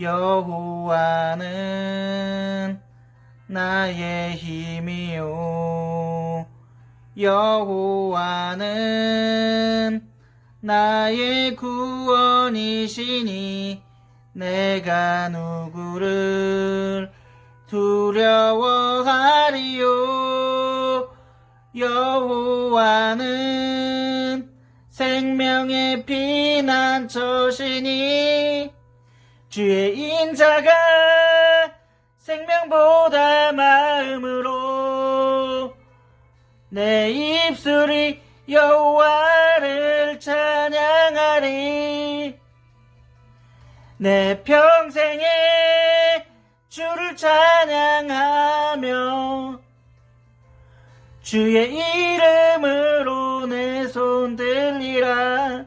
여호와는 나의 힘이요. 여호와는 나의 구원이시니 내가 누구를 두려워하리요? 여호와는 생명의 피난처시니 주의 인자가 생명보다 마음으로 내 입술이 여호와를 찬양하리. 내 평생에 주를 찬양하며 주의 이름으로 내 손 들리라.